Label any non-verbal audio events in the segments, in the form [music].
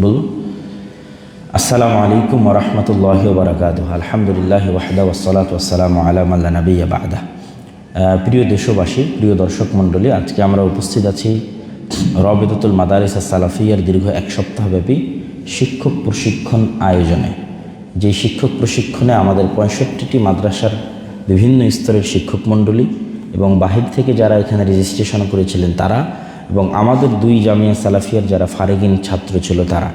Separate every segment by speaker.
Speaker 1: বলুন। আসসালামু আলাইকুম ওরহমতুল্লাহ বারকাত আলহামদুলিল্লাহ ওয়াহদা ওসালাত ওসালাম আলাম আল্লাহ নবী আহ, প্রিয় দেশবাসী প্রিয় দর্শক মণ্ডলী আজকে আমরা উপস্থিত আছি রবেদতুল মাদারিস সালাফিয়ার দীর্ঘ এক সপ্তাহব্যাপী শিক্ষক প্রশিক্ষণ আয়োজনে। যে শিক্ষক প্রশিক্ষণে আমাদের পঁয়ষট্টিটি মাদ্রাসার বিভিন্ন স্তরের শিক্ষক মণ্ডলী এবং বাহির থেকে যারা এখানে রেজিস্ট্রেশন করেছিলেন তারা এবং আমাদের দুই জামিয়া সালাফিয়ার যারা ফারেগিন ছাত্র ছিল তারা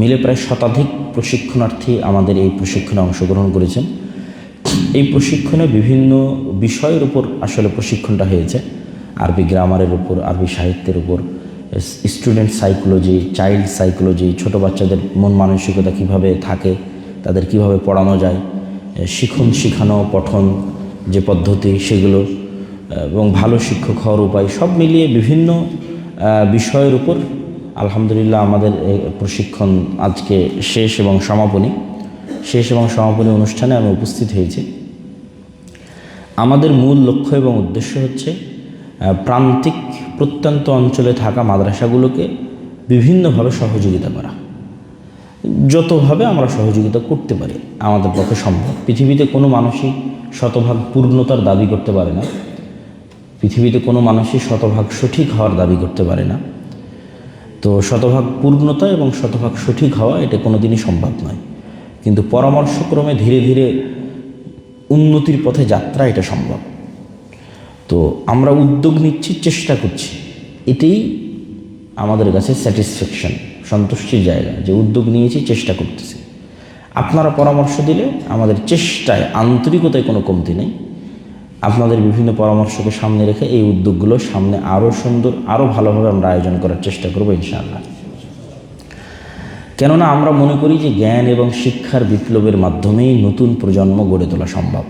Speaker 1: মিলে প্রায় শতাধিক প্রশিক্ষণার্থী আমাদের এই প্রশিক্ষণে অংশগ্রহণ করেছেন। এই প্রশিক্ষণে বিভিন্ন বিষয়ের উপর আসলে প্রশিক্ষণটা হয়েছে। আরবি গ্রামারের উপর, আরবি সাহিত্যের উপর, স্টুডেন্ট সাইকোলজি, চাইল্ড সাইকোলজি, ছোট বাচ্চাদের মন মানসিকতা কীভাবে থাকে, তাদের কীভাবে পড়ানো যায়, শিখন শিখানো, পঠন যে পদ্ধতি, সেগুলো, এবং ভালো শিক্ষক হওয়ার উপায়, সব মিলিয়ে বিভিন্ন বিষয়ের উপর আলহামদুলিল্লাহ আমাদের প্রশিক্ষণ আজকে শেষ এবং সমাপনী। শেষ এবং সমাপনী অনুষ্ঠানে আমি উপস্থিত হয়েছি। আমাদের মূল লক্ষ্য এবং উদ্দেশ্য হচ্ছে প্রান্তিক প্রত্যন্ত অঞ্চলে থাকা মাদ্রাসাগুলোকে বিভিন্নভাবে সহযোগিতা করা। যতভাবে আমরা সহযোগিতা করতে পারি, আমাদের পক্ষে সম্ভব। পৃথিবীতে কোনো মানুষই শতভাগ পূর্ণতার দাবি করতে পারে না। পৃথিবীতে কোনো মানুষই শতভাগ সঠিক হওয়ার দাবি করতে পারে না। তো শতভাগ পূর্ণতা এবং শতভাগ সঠিক হওয়া এটা কোনো দিনই সম্ভব নয়। কিন্তু পরামর্শক্রমে ধীরে ধীরে উন্নতির পথে যাত্রা এটা সম্ভব। তো আমরা উদ্যোগ নিচ্ছি, চেষ্টা করছি। এটাই আমাদের কাছে স্যাটিসফ্যাকশন সন্তুষ্টির জায়গা যে উদ্যোগ নিয়েছি, চেষ্টা করতেছি। আপনারা পরামর্শ দিলে আমাদের চেষ্টায়, আন্তরিকতায় কোনো কমতি নেই। আপনাদের বিভিন্ন পরামর্শকে সামনে রেখে এই উদ্যোগগুলো সামনে আরও সুন্দর আরও ভালোভাবে আমরা আয়োজন করার চেষ্টা করব, ইনশাআল্লাহ। কেননা আমরা মনে করি যে জ্ঞান এবং শিক্ষার বিপ্লবের মাধ্যমেই নতুন প্রজন্ম গড়ে তোলা সম্ভব।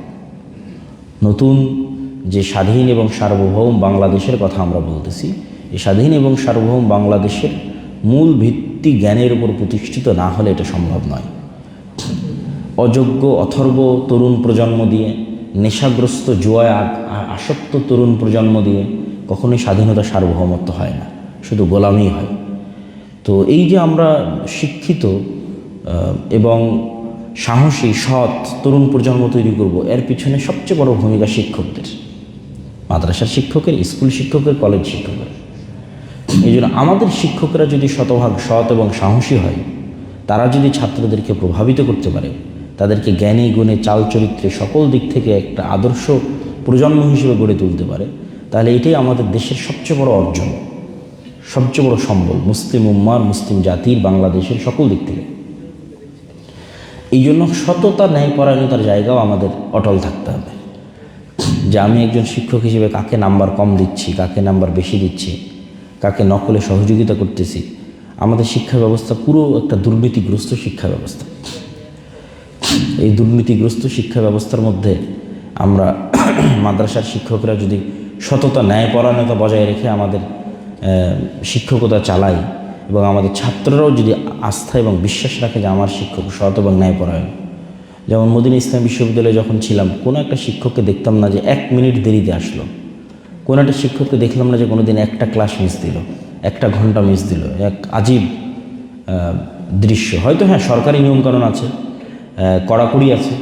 Speaker 1: নতুন যে স্বাধীন এবং সার্বভৌম বাংলাদেশের কথা আমরা বলতেছি, এই স্বাধীন এবং সার্বভৌম বাংলাদেশের মূল ভিত্তি জ্ঞানের উপর প্রতিষ্ঠিত না হলে এটা সম্ভব নয়। অযোগ্য, অথর্ব, তরুণ প্রজন্ম দিয়ে নেশাগ্রস্ত জুয়ায় আসক্ত তরুণ প্রজন্ম দিয়ে কখনোই স্বাধীনতা সার্বভৌমত্ব হয় না। শুধু গোলামি হয়। তো এই যে আমরা শিক্ষিত এবং সাহসী, সৎ তরুণ প্রজন্ম তৈরি করব, এর পিছনে সবচেয়ে বড় ভূমিকা শিক্ষকদের। মাদ্রাসার শিক্ষকের, স্কুল শিক্ষকের, কলেজ শিক্ষকের। এই জন্য আমাদের শিক্ষকরা যদি শতভাগ সৎ এবং সাহসী হয়, তারা যদি ছাত্রদেরকে প্রভাবিত করতে পারে তাদেরকে জ্ঞানী গুণে চাল চরিত্রে সকল দিক থেকে একটা আদর্শ প্রজন্ম হিসেবে গড়ে তুলতে পারে, তাহলে এটাই আমাদের দেশের সবচেয়ে বড় অর্জন, সবচেয়ে বড় সম্বল, মুসলিম উম্মার, মুসলিম জাতির, বাংলাদেশের সকল দিক থেকে। এই জন্য সততা, ন্যায়পরায়ণতার জায়গাও আমাদের অটল থাকতে হবে। যে আমি একজন শিক্ষক হিসেবে কাকে নাম্বার কম দিচ্ছি, কাকে নাম্বার বেশি দিচ্ছি, কাকে নকলে সহযোগিতা করতেছি, আমাদের শিক্ষা ব্যবস্থা পুরো একটা দুর্নীতিগ্রস্ত শিক্ষা ব্যবস্থা। এই দুর্নীতিগ্রস্ত শিক্ষা ব্যবস্থার মধ্যে আমরা [clears throat] মাদ্রাসার শিক্ষকরা যদি সততা, ন্যায়পরায়ণতা বজায় রেখে আমাদের শিক্ষকতা চালাই এবং আমাদের ছাত্ররাও যদি আস্থা এবং বিশ্বাস রাখে যে আমার শিক্ষক সৎ এবং ন্যায়পরায়ণ। যেমন মদিনা ইসলাম বিশ্ববিদ্যালয়ে যখন ছিলাম, কোনো একটা শিক্ষককে দেখতাম না যে এক মিনিট দেরিতে আসলো। কোনো একটা শিক্ষককে দেখলাম না যে কোনো দিন একটা ক্লাস মিস দিল, একটা ঘণ্টা মিস দিল, এক আজীব দৃশ্য। হয়তো হ্যাঁ সরকারি নিয়মকানুন আছে কড়াকড়ি আছে।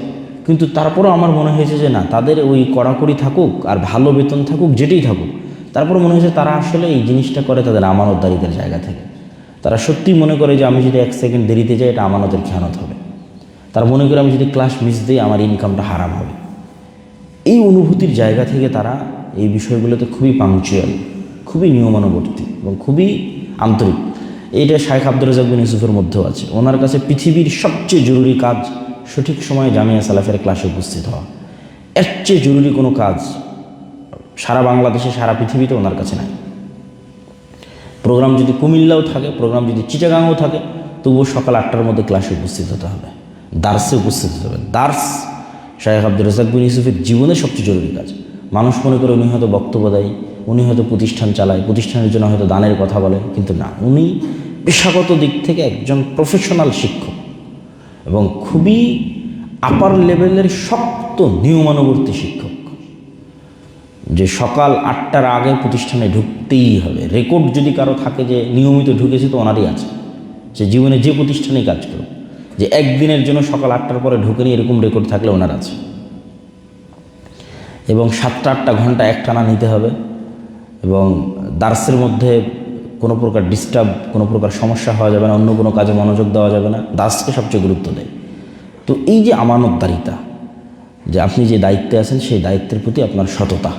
Speaker 1: কিন্তু তারপরও আমার মনে হয়েছে যে না, তাদের ওই কড়াকড়ি থাকুক আর ভালো বেতন থাকুক, যেটাই থাকুক তারপর মনে হয়েছে তারা আসলে এই জিনিসটা করে তাদের আমানতদারিদের জায়গা থেকে। তারা সত্যি মনে করে যে আমি যদি এক সেকেন্ড দেরিতে যাই, এটা আমানতের খেয়ানত হবে। তারা মনে করে আমি যদি ক্লাস মিস দিই, আমার ইনকামটা হারাম হবে। এই অনুভূতির জায়গা থেকে তারা এই বিষয়গুলোতে খুবই পাংচুয়াল খুবই নিয়মানুবর্তী এবং খুবই আন্তরিক। এইটা শাইখ আব্দুল রাজাক ইউসুফের মধ্যেও আছে। ওনার কাছে পৃথিবীর সবচেয়ে জরুরি কাজ সঠিক সময়ে জামিয়া সালাফের ক্লাসে উপস্থিত হওয়া। এর চেয়ে জরুরি কোনো কাজ সারা বাংলাদেশে, সারা পৃথিবীতে ওনার কাছে নাই। প্রোগ্রাম যদি কুমিল্লাও থাকে, প্রোগ্রাম যদি চিটাগাংও থাকে, তবুও সকাল আটটার মধ্যে ক্লাসে উপস্থিত হতে হবে। দার্সে উপস্থিত হতে হবে। দার্স শাহেখ আব্দুল রাজাক বিন ইউসুফের জীবনের সবচেয়ে জরুরি কাজ। মানুষ মনে করে উনি হয়তো বক্তব্য দেয়, উনি হয়তো প্রতিষ্ঠান চালায়, প্রতিষ্ঠানের জন্য হয়তো দানের কথা বলে, কিন্তু না। উনি পেশাগত দিক থেকে একজন প্রফেশনাল শিক্ষক। এবং খুবই আপার লেভেলের শক্ত নিয়মানুবর্তী শিক্ষক। যে সকাল আটটার আগে প্রতিষ্ঠানে ঢুকতেই হবে। রেকর্ড যদি কারও থাকে যে নিয়মিত ঢুকেছি তো ওনারই আছে। সে জীবনে যে প্রতিষ্ঠানেই কাজ করুক। যে একদিনের জন্য সকাল আটটার পরে ঢুকে নিয়ে এরকম রেকর্ড থাকলে ওনার আছে। এবং সাতটা আটটা ঘণ্টা একটানা নিতে হবে। এবং দার্সের মধ্যে কোনো প্রকার ডিস্টার্ব কোনো প্রকার সমস্যা হওয়া যাবে না, অন্য কোনো কাজে মনোযোগ দেওয়া যাবে না, দাসকে সবচেয়ে গুরুত্ব দেয়। তো এই যে আমানতদারিতা, যে আপনি যে দায়িত্বে আছেন, সেই দায়িত্বের প্রতি আপনার সততা,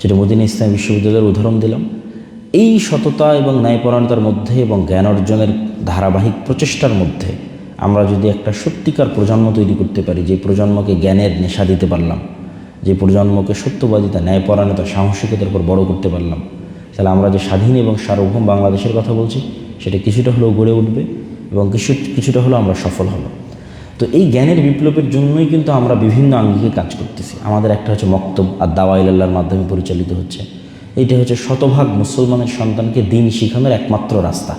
Speaker 1: যেটা মদিনা ইসলাম বিশ্ববিদ্যালয়ের উদাহরণ দিলাম। এই সততা এবং ন্যায়পরায়ণতার মধ্যে এবং জ্ঞান অর্জনের ধারাবাহিক প্রচেষ্টার মধ্যে আমরা যদি একটা সত্যিকার প্রজন্ম তৈরি করতে পারি, যে প্রজন্মকে জ্ঞানের নেশা দিতে পারলাম, যে প্রজন্মকে সত্যবাদিতা, ন্যায়পরায়ণতা, সাহসিকতার উপর বড় করতে পারলাম তাহলে আমরা যে স্বাধীন এবং সার্বভৌম বাংলাদেশের কথা বলছি, সেটা কিছুটা হলেও গড়ে উঠবে এবং কিছু, কিছুটা হলেও আমরা সফল হব। তো এই জ্ঞানের বিপ্লবের জন্যই কিন্তু আমরা বিভিন্ন আঙ্গিকে কাজ করতেছি। আমাদের একটা হচ্ছে মক্তব আর দাওয়াইল্লার মাধ্যমে পরিচালিত হচ্ছে। এইটা হচ্ছে শতভাগ মুসলমানের সন্তানকে দিন শিখানোর একমাত্র রাস্তা।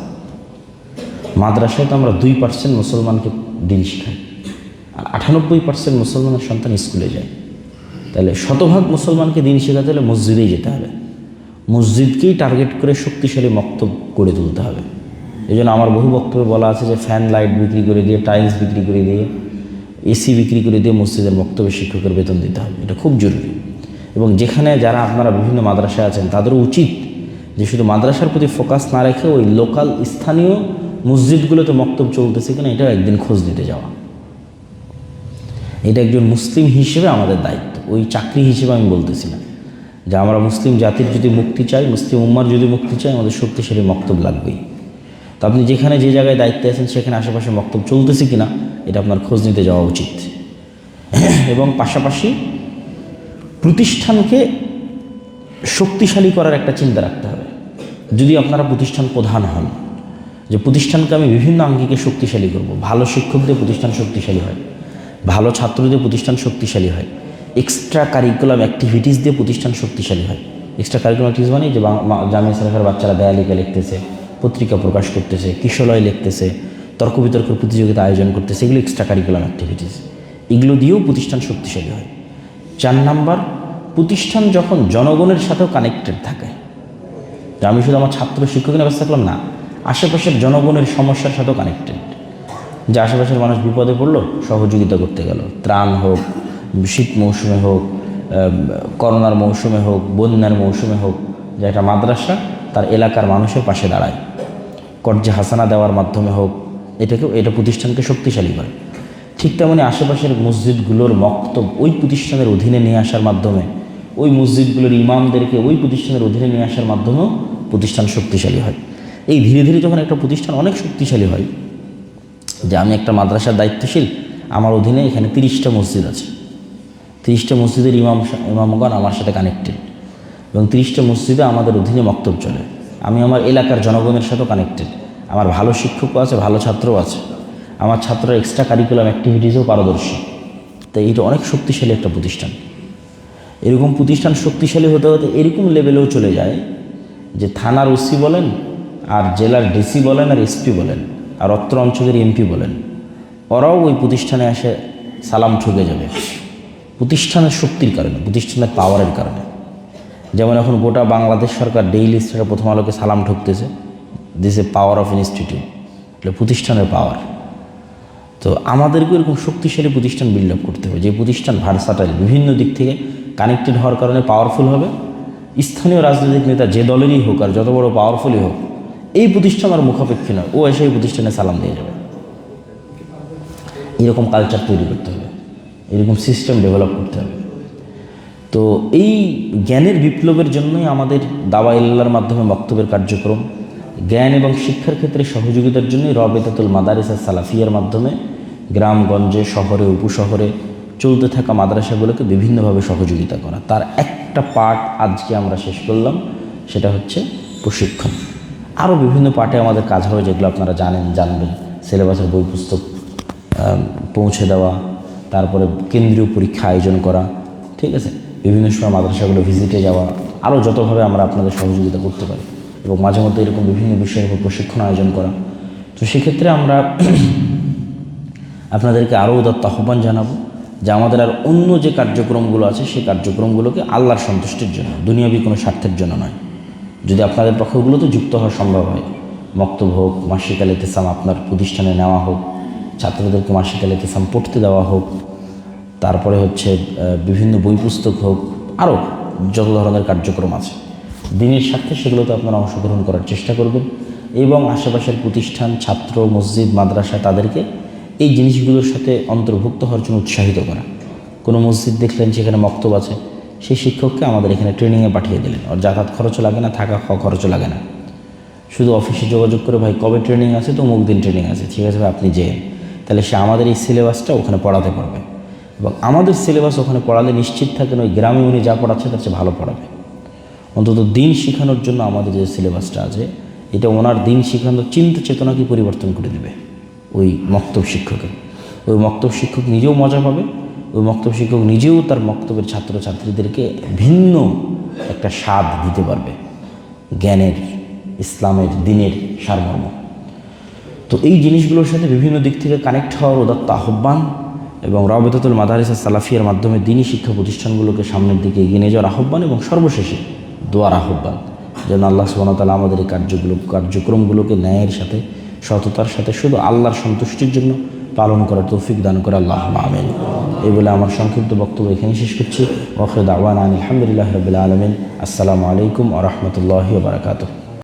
Speaker 1: মাদ্রাসায় তো আমরা দুই পার্সেন্ট মুসলমানকে দিন শিখাই। আর আটানব্বই পার্সেন্ট মুসলমানের সন্তান স্কুলে যায়। তাহলে শতভাগ মুসলমানকে দিন শেখাতে হলে মসজিদেই যেতে হবে। মসজিদকেই টার্গেট করে শক্তিশালী মক্তব করে তুলতে হবে। এই জন্য আমার বহু বক্তব্যে বলা আছে যে ফ্যান লাইট বিক্রি করে দিয়ে টাইলস বিক্রি করে দিয়ে এসি বিক্রি করে দিয়ে মসজিদের বক্তব্য শিক্ষকের বেতন দিতে হবে। এটা খুব জরুরি। এবং যেখানে যারা আপনারা বিভিন্ন মাদ্রাসায় আছেন, তাদেরও উচিত যে শুধু মাদ্রাসার প্রতি ফোকাস না রেখে ওই লোকাল স্থানীয় মসজিদগুলোতে মক্তব চলতেছে কিনা, এটাও একদিন খোঁজ দিতে যাওয়া। এটা একজন মুসলিম হিসেবে আমাদের দায়িত্ব। ওই চাকরি হিসেবে আমি বলতেছি না। যে আমরা মুসলিম জাতির যদি মুক্তি চাই, মুসলিম উম্মার যদি মুক্তি চাই, আমাদের শক্তিশালী মক্তব লাগবেই। তো আপনি যেখানে যে জায়গায় দায়িত্বে আছেন, সেখানে আশেপাশে মক্তব চলতেছে কিনা, এটা আপনার খোঁজ নিতে যাওয়া উচিত। এবং পাশাপাশি প্রতিষ্ঠানকে শক্তিশালী করার একটা চিন্তা রাখতে হবে। যদি আপনারা প্রতিষ্ঠান প্রধান হন, যে প্রতিষ্ঠানকে আমি বিভিন্ন আঙ্গিকে শক্তিশালী করব, ভালো শিক্ষক দিয়ে প্রতিষ্ঠান শক্তিশালী হয়, ভালো ছাত্র দিয়ে প্রতিষ্ঠান শক্তিশালী হয় এক্সট্রা কারিকুলাম অ্যাক্টিভিটিস দিয়ে প্রতিষ্ঠান শক্তিশালী হয়। এক্সট্রা কারিকুলাম অ্যাক্টিভিটিস মানে যে জামিয়া সালেখার বাচ্চারা দেয়ালিকা লিখতেছে, পত্রিকা প্রকাশ করতেছে, কিশলয় লিখতেছে, তর্ক বিতর্ক প্রতিযোগিতা আয়োজন করতেছে, এগুলো এক্সট্রা কারিকুলাম অ্যাক্টিভিটিস এগুলো দিয়েও প্রতিষ্ঠান শক্তিশালী হয়। চার নাম্বার, প্রতিষ্ঠান যখন জনগণের সাথেও কানেক্টেড থাকে। আমি শুধু আমার ছাত্র শিক্ষকের ব্যবস্থা করলাম না, আশেপাশের জনগণের সমস্যার সাথেও কানেক্টেড যে আশেপাশের মানুষ বিপদে পড়ল, সহযোগিতা করতে গেল, ত্রাণ হোক শীত মৌসুমে হোক করোনার মৌসুমে হোক, বন্যার মৌসুমে হোক, যে একটা মাদ্রাসা তার এলাকার মানুষের পাশে দাঁড়ায়। কর্জে হাসানা দেওয়ার মাধ্যমে হোক, এটাকেও, এটা প্রতিষ্ঠানকে শক্তিশালী করে। ঠিক তেমনি আশেপাশের মসজিদগুলোর মক্তব ওই প্রতিষ্ঠানের অধীনে নিয়ে আসার মাধ্যমে, ওই মসজিদগুলোর ইমামদেরকে ওই প্রতিষ্ঠানের অধীনে নিয়ে আসার মাধ্যমেও প্রতিষ্ঠান শক্তিশালী হয়। এই ধীরে ধীরে যখন একটা প্রতিষ্ঠান অনেক শক্তিশালী হয়, যে আমি একটা মাদ্রাসার দায়িত্বশীল, আমার অধীনে এখানে তিরিশটা মসজিদ আছে। তিরিশটা মসজিদের ইমাম ইমামগণ আমার সাথে কানেক্টেড এবং তিরিশটা মসজিদে আমাদের অধীনে মক্তব চলে। আমি আমার এলাকার জনগণের সাথেও কানেক্টেড আমার ভালো শিক্ষকও আছে, ভালো ছাত্রও আছে। আমার ছাত্ররা এক্সট্রা কারিকুলাম অ্যাক্টিভিটিসেও পারদর্শী। তাই এটা অনেক শক্তিশালী একটা প্রতিষ্ঠান। এরকম প্রতিষ্ঠান শক্তিশালী হতে হতে এরকম লেভেলেও চলে যায় যে থানার ওসি বলেন, আর জেলার ডিসি বলেন, আর এসপি বলেন, আর অত্র অঞ্চলের এমপি বলেন, ওরাও ওই প্রতিষ্ঠানে এসে সালাম ঠুকে যাবে। প্রতিষ্ঠানের শক্তির কারণে, প্রতিষ্ঠানের পাওয়ারের কারণে। যেমন এখন গোটা বাংলাদেশ সরকার ডেইলি স্টারে প্রথম আলোকে সালাম ঠুকতেছে this a power of institute এটা প্রতিষ্ঠানের পাওয়ার তো আমাদেরকেও এরকম শক্তিশালী প্রতিষ্ঠান বিল্ড আপ করতে হবে, যে প্রতিষ্ঠান ভার্সাটাইল বিভিন্ন দিক থেকে কানেক্টেড হওয়ার কারণে পাওয়ারফুল হবে। স্থানীয় রাজনৈতিক নেতা যে দলেরই হোক আর যত বড় পাওয়ারফুলই হোক, এই প্রতিষ্ঠান আর মুখাপেক্ষী নয়, ও এসে এই প্রতিষ্ঠানে সালাম দিয়ে যাবে। এরকম কালচার তৈরি করতে হবে। এরকম সিস্টেম ডেভেলপ করতে হবে। তো এই জ্ঞানের বিপ্লবের জন্যই আমাদের দাওয়া ইল্লার মাধ্যমে বক্তব্যের কার্যক্রম, জ্ঞান এবং শিক্ষার ক্ষেত্রে সহযোগিতার জন্যই রবেতাতুল মাদারিস সালাফিয়ার মাধ্যমে গ্রামগঞ্জে, শহরে, উপশহরে চলতে থাকা মাদ্রাসাগুলোকে বিভিন্নভাবে সহযোগিতা করা। তার একটা পার্ট আজকে আমরা শেষ করলাম, সেটা হচ্ছে প্রশিক্ষণ। আরও বিভিন্ন পার্টে আমাদের কাজ হবে, যেগুলো আপনারা জানেন, জানবেন। সিলেবাসের বই পুস্তক পৌঁছে দেওয়া তারপরে কেন্দ্রীয় পরীক্ষা আয়োজন করা, ঠিক আছে? বিভিন্ন সময় মাদ্রাসাগুলো ভিজিটে যাওয়া, আরও যতভাবে আমরা আপনাদের সহযোগিতা করতে পারি এবং মাঝে মধ্যে এরকম বিভিন্ন বিষয়ের উপর প্রশিক্ষণ আয়োজন করা। তো সেক্ষেত্রে আমরা আপনাদেরকে আরও উদাত্ত আহ্বান জানাব যে আমাদের আর অন্য যে কার্যক্রমগুলো আছে, সেই কার্যক্রমগুলোকে আল্লাহর সন্তুষ্টির জন্য, দুনিয়াবি কোনো স্বার্থের জন্য নয়। যদি আপনাদের পক্ষগুলোতে যুক্ত হওয়া সম্ভব হয় মক্তব হোক, মাসিক আল ইতেসাম আপনার প্রতিষ্ঠানে নেওয়া হোক ছাত্রদেরকে মাসিক আল ইতেসাম পড়তে দেওয়া হোক, তারপরে হচ্ছে বিভিন্ন বই পুস্তক হোক আরও যত ধরনের কার্যক্রম আছে, দিনের স্বার্থে সেগুলোতে আপনারা অংশগ্রহণ করার চেষ্টা করবেন এবং আশেপাশের প্রতিষ্ঠান, ছাত্র, মসজিদ, মাদ্রাসা, তাদেরকে এই জিনিসগুলোর সাথে অন্তর্ভুক্ত হওয়ার জন্য উৎসাহিত করা। কোনো মসজিদ দেখলেন সেখানে মক্তব আছে, সেই শিক্ষককে আমাদের এখানে ট্রেনিংয়ে পাঠিয়ে দিলেন। ওর যাতায়াত খরচও লাগে না, থাকা খাওয়া খরচও লাগে না। শুধু অফিসে যোগাযোগ করে, ভাই, কবে ট্রেনিং আছে? তো অমুক দিন ট্রেনিং আছে। ঠিক আছে ভাই, আপনি যেন তাহলে সে আমাদের এই সিলেবাসটা ওখানে পড়াতে পারবে। এবং আমাদের সিলেবাস ওখানে পড়ালে নিশ্চিত থাকেন ওই গ্রামে উনি যা পড়াচ্ছে তার চেয়ে ভালো পড়াবে। অন্তত দিন শেখানোর জন্য আমাদের যে সিলেবাসটা আছে, এটা ওনার দিন শেখানোর চিন্তা চেতনাকে পরিবর্তন করে দেবে ওই মক্তব শিক্ষকের। ওই মক্তব শিক্ষক নিজেও মজা পাবে, ওই মক্তব শিক্ষক নিজেও তার মক্তবের ছাত্রছাত্রীদেরকে ভিন্ন একটা স্বাদ দিতে পারবে। জ্ঞানের, ইসলামের, দিনের সারমর্ম। তো এই জিনিসগুলোর সাথে বিভিন্ন দিক থেকে কানেক্ট হওয়ার উদাত্ত আহ্বান এবং রবেতাতুল মাদারিসা সালাফিয়ার মাধ্যমে দিনী শিক্ষা প্রতিষ্ঠানগুলোকে সামনের দিকে এগিয়ে নিয়ে যাওয়ার আহ্বান এবং সর্বশেষে দোয়ার আহ্বান যেন আল্লাহ সুবাহতালা আমাদের এই কার্যগুলো, কার্যক্রমগুলোকে ন্যায়ের সাথে, সততার সাথে, শুধু আল্লাহর সন্তুষ্টির জন্য পালন করার তৌফিক দান করে আল্লাহ আমিন। এই বলে আমার সংক্ষিপ্ত বক্তব্য এখানে শেষ করছি। ওখরদ আওয়ান আলহামদুলিল্লাহ রবিল আলমিন। আসসালামু আলাইকুম আ রহমতুল্লাহি বারকাতুহ।